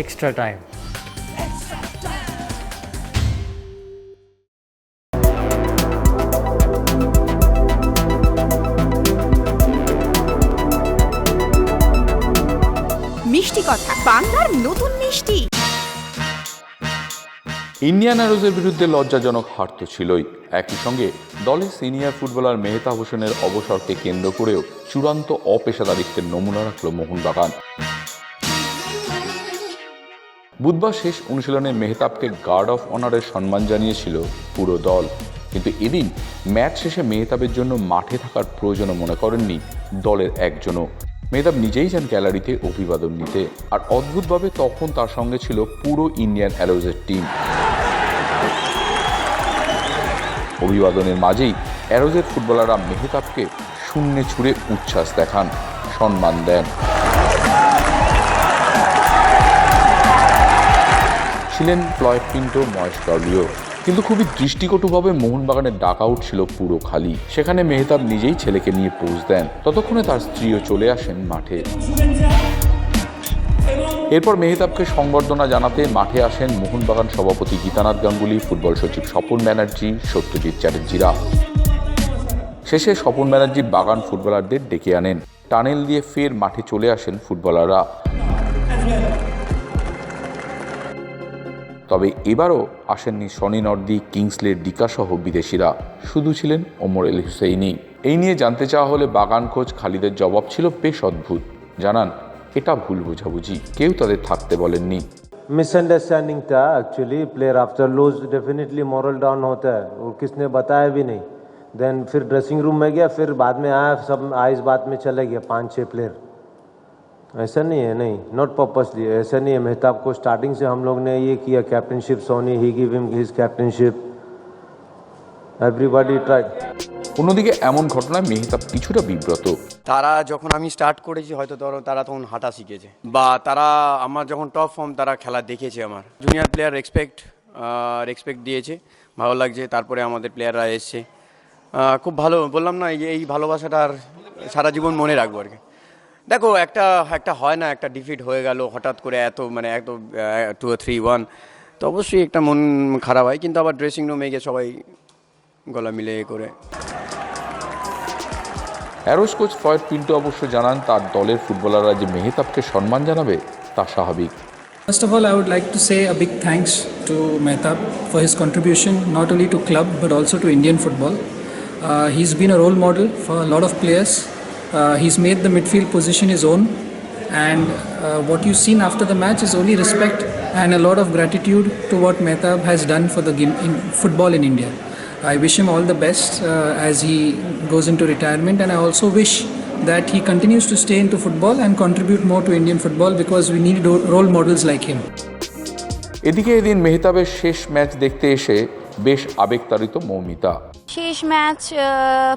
extra time. মিষ্টি কথা বাংলার নতুন মিষ্টি। ইন্ডিয়ান বিরুদ্ধে লজ্জাজনক হার তো ছিলই। একই সঙ্গে দলের সিনিয়র ফুটবলার মেহতা হোসেনের অবসরকে কেন্দ্র করেও চূড়ান্ত অপেশাদারিত্বের নমুনা রাখল মোহনবাগান। বুধবার শেষ অনুশীলনে মেহতাবকে গার্ড অফ অনারের সম্মান জানিয়েছিল পুরো দল। কিন্তু এদিন ম্যাচ শেষে মেহতাবের জন্য মাঠে থাকার প্রয়োজনও মনে করেননি দলের একজনও। মেহতাব নিজেই যান গ্যালারিতে অভিবাদন নিতে। আর অদ্ভুতভাবে তখন তার সঙ্গে ছিল পুরো ইন্ডিয়ান অ্যারোজের টিম অভিবাদনের মাঝেই অ্যারোজের ফুটবলাররা মেহতাবকে শূন্যে ছুড়ে উচ্ছ্বাস দেখান, সম্মান দেন। ছিলেন ফ্লয়েড পিন্টো ময়েস কার্লিও কিন্তু খুবই দৃষ্টিকটুভাবে মোহনবাগানের ডাক আউট ছিল পুরো খালি। সেখানে মেহতাব নিজেই ছেলেকে নিয়ে পোজ দেন। ততক্ষণে তার স্ত্রীও চলে আসেন মাঠে। এরপর মেহতাবকে সংবর্ধনা জানাতে মাঠে আসেন মোহনবাগান সভাপতি গীতানাথ গাঙ্গুলি, ফুটবল সচিব স্বপন ব্যানার্জি, সত্যজিৎ চ্যাটার্জিরা শেষে স্বপন ব্যানার্জি বাগান ফুটবলারদের ডেকে আনেন। টানেল দিয়ে ফের মাঠে চলে আসেন ফুটবলাররা। তবে এবারও আসেননি সনি নর্দি কিংসলে ডিকা সহ বিদেশিরা শুধু ছিলেন ওমর এল হুসেইনি এই নিয়ে জানতে চাওয়া হলে বাগান কোচ খালিদের জবাব ছিল বেশ অদ্ভুত জানান এটা ভুল বোঝাবুঝি কেউ তাদের থাকতে বলেননি मिसअंडरस्टैंडिंग था actually player after lose definitely moral down होता है और किसने बताया भी नहीं देन फिर ड्रेसिंग रूम में गया फिर बाद में आया सब आइस बात में चले गया पांच छह प्लेयर ऐसा नहीं है नहीं नॉट पर्पसली ऐसा नहीं है मेहताब को स्टार्टिंग से हम लोग ने ये किया कैप्टनशिप सोनी ही give him his captaincy everybody try অন্যদিকে এমন ঘটনায় মেহতাব কিছুটা বিব্রত তারা যখন আমি স্টার্ট করেছি হয়তো ধরো তারা তখন হাঁটা শিখেছে বা তারা আমার যখন টপ ফর্ম তারা খেলা দেখেছে আমার জুনিয়র প্লেয়ার রেসপেক্ট রেসপেক্ট দিয়েছে ভালো লাগছে তারপরে আমাদের প্লেয়াররা এসছে আহ, খুব ভালো বললাম না এই যে এই ভালোবাসাটা আর সারা জীবন মনে রাখবো আর কি দেখো একটা একটা হয় না একটা ডিফিট হয়ে গেল হঠাৎ করে এত মানে এত টু থ্রি ওয়ান তো অবশ্যই একটা মন খারাপ হয় কিন্তু আবার ড্রেসিং রুমে গিয়ে সবাই গলা মিলে করে অ্যারোস কোচ ফয়েড পিন্টো অবশ্য জানান তার দলের ফুটবলাররা যে মেহতাবকে সম্মান জানাবে তা স্বাভাবিক First of all, I would like to say a big thanks to Mehtab for his contribution not only to club but also to Indian football. Uh, he's been a role model for a lot of players. Uh, he's made the midfield position his own, and uh, what you've seen after the match is only respect and a lot of gratitude to what Mehtab has done for the game in football in India. I wish him all the best uh, as he goes into retirement, and I also wish that he continues to stay into football and contribute more to Indian football because we need ro- role models like him. এদিকে এদিন মেহতাবের শেষ match দেখতে এসে বেশ আবেগতাড়িত মৌমিতা। শেষ match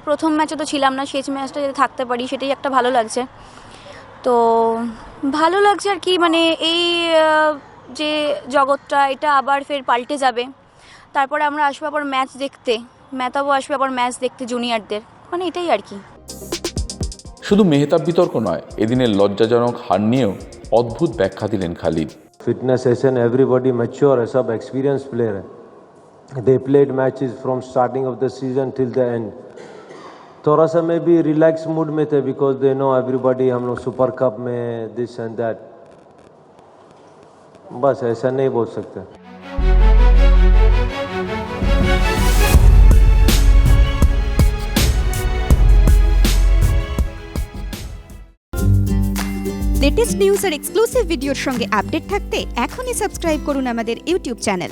প্রথম ম্যাচে তো ছিলাম না শেষ ম্যাচটা যদি থাকতে পারি সেটাই একটা ভালো লাগছে। তো ভালো লাগছে আর কি মানে এই যে জগৎটা এটা আবার ফের পাল্টে যাবে। তারপরে আমরা আসব আবার ম্যাচ দেখতে। মেতাবো আসবে আবার ম্যাচ দেখতে জুনিয়রদের। মানে এটাই আর কি। শুধু মেহতাব বিতর্ক নয় এদিনের লজ্জাজনক হার নিয়েও অদ্ভুত ব্যাখ্যা দিলেন খালিদ। ফিটনেস এসেন এভরিবডি ম্যাচিওর সব experience player प्लेयर है they played matches from starting of the season till the end थोड़ा सा मैं भी रिलैक्स मूड में थे बिकॉज दे नो एवरीबॉडी हम लोग सुपर कप में दिस एंड दैट बस ऐसा नहीं बोल सकते লেটেস্ট নিউজ আর এক্সক্লুসিভ ভিডিওর সঙ্গে আপডেট থাকতে এখনই সাবস্ক্রাইব করুন আমাদের ইউটিউব চ্যানেল